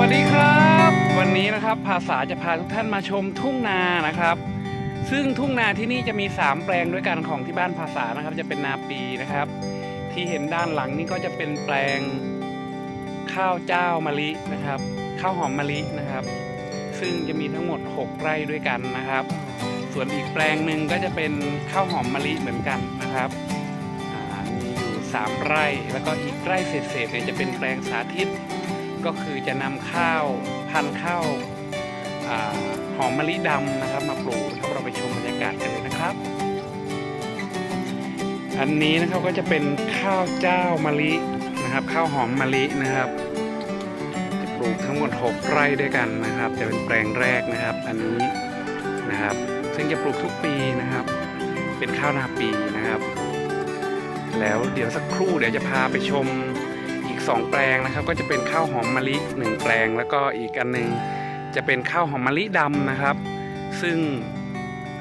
วัสดีครับ วันนี้นะครับภาษาจะพาทุกท่านมาชมทุ่งนานะครับ ซึ่งทุ่งนาที่นี่จะมี 3 แปลงด้วยกันของที่บ้านภาษานะครับ จะเป็นนาปีนะครับ ที่เห็นด้านหลังนี่ก็จะเป็นแปลงข้าวเจ้ามะลินะครับ ข้าวหอมมะลินะครับ ซึ่งจะมีทั้งหมด 6 ไร่ด้วยกันนะครับ ส่วนอีกแปลงหนึ่งก็จะเป็นข้าวหอมมะลิเหมือนกันนะครับมีอยู่ 3 ไร่แล้วก็อีกไร่เศษๆเนี่ยจะเป็นแปลงสาธิต ก็คือจะนำข้าวพันธุ์ข้าวอหอมมะลิดำนะครับ มาปลูกนะครับเราไปชมบรรยากาศกันเลยนะครับ อันนี้นะครับก็จะเป็นข้าวเจ้ามะลินะครับ ข้าวหอมมะลินะครับจะปลูกทั้งหมด 6 ไร่ด้วยกันนะครับจะเป็นแปลงแรกนะครับ อันนี้นะครับ ซึ่งจะปลูกทุกปีนะครับ เป็นข้าวนาปีนะครับ แล้วเดี๋ยวสักครู่เดี๋ยวจะพาไปชม 2 แปลงนะครับ ก็จะเป็นข้าวหอมมะลิ 1 แปลงแล้วก็อีกอันหนึงจะเป็นข้าวหอมมะลิดำนะครับ ซึ่ง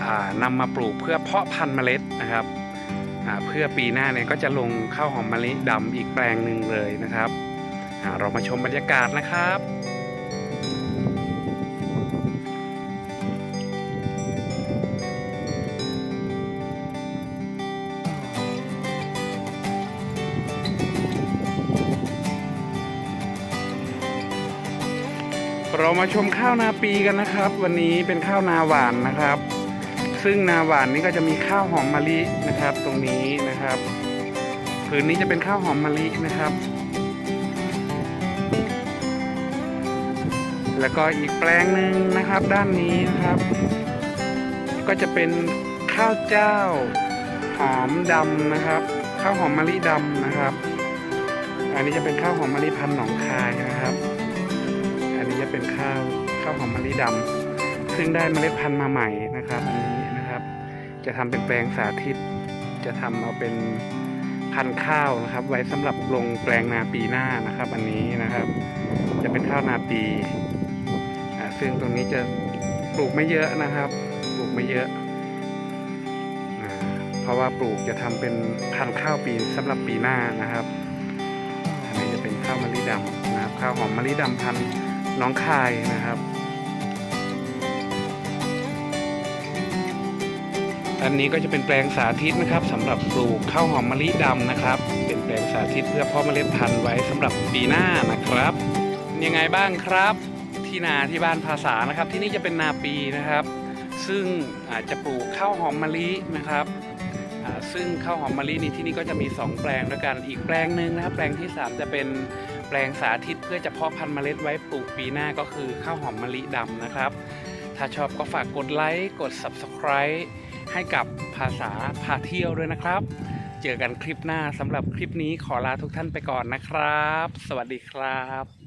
อ่านำมาปลูกเพื่อเพาะพันธุ์เมล็ดนะครับเพื่อปีหน้าเนี่ยก็จะลงข้าวหอมมะลิดำอีกแปลงหนึ่งเลยนะครับเรามาชมบรรยากาศนะครับ เรามาชมข้าวนาปีกันนะครับ วันนี้เป็นข้าวนาหวานนะครับ ซึ่งนาหวานนี้ก็จะมีข้าวหอมมะลินะครับ ตรงนี้นะครับผืนนี้จะเป็นข้าวหอมมะลินะครับ แล้วก็อีกแปลงหนึ่งนะครับ ด้านนี้นะครับ ก็จะเป็นข้าวเจ้าหอมดำนะครับ ข้าวหอมมะลิดำนะครับ อันนี้จะเป็นข้าวหอมมะลิพันธุ์หนองคายนะครับ เป็นข้าวข้าวหอมมะลิดำซึ่งได้เมล็ดพันธุ์มาใหม่นะครับอันนี้นะครับ จะทำเป็นแปลงสาธิต จะทำเอาเป็นพันธุ์ข้าวนะครับ ไว้สำหรับลงแปลงนาปีหน้านะครับ อันนี้นะครับ จะเป็นข้าวนาปีซึ่งตรงนี้จะปลูกไม่เยอะนะครับ ปลูกไม่เยอะเพราะว่าปลูกจะทำเป็นพันธุ์ข้าวปีสำหรับปีหน้านะครับอันนี้จะเป็นข้าวมะลิดำนะครับ ข้าวหอมมะลิดำพันธุ์ น้องคายนะครับ อันนี้ก็จะเป็นแปลงสาธิตนะครับสำหรับปลูกข้าวหอมมะลิดำนะครับ เป็นแปลงสาธิตเพื่อเพาะเมล็ดพันธุ์ไว้สำหรับปีหน้านะครับยังไงบ้างครับ ที่นาที่บ้านภาษานะครับ ที่นี่จะเป็นนาปีนะครับ ซึ่งอาจจะปลูกข้าวหอมมะลินะครับ ซึ่งข้าวหอมมะลินี่ที่นี่ก็จะมี 2 แปลงด้วยกัน อีกแปลงหนึ่งนะครับแปลงที่ 3 จะเป็นแปลงสาธิตเพื่อจะเพาะพันธุ์เมล็ดไว้ปลูกปีหน้าก็คือข้าวหอมมะลิดำนะครับ ถ้าชอบก็ฝากกดไลค์กด Subscribe ให้กับภาษาพาเที่ยวด้วยนะครับ เจอกันคลิปหน้าสำหรับคลิปนี้ขอลาทุกท่านไปก่อนนะครับ สวัสดีครับ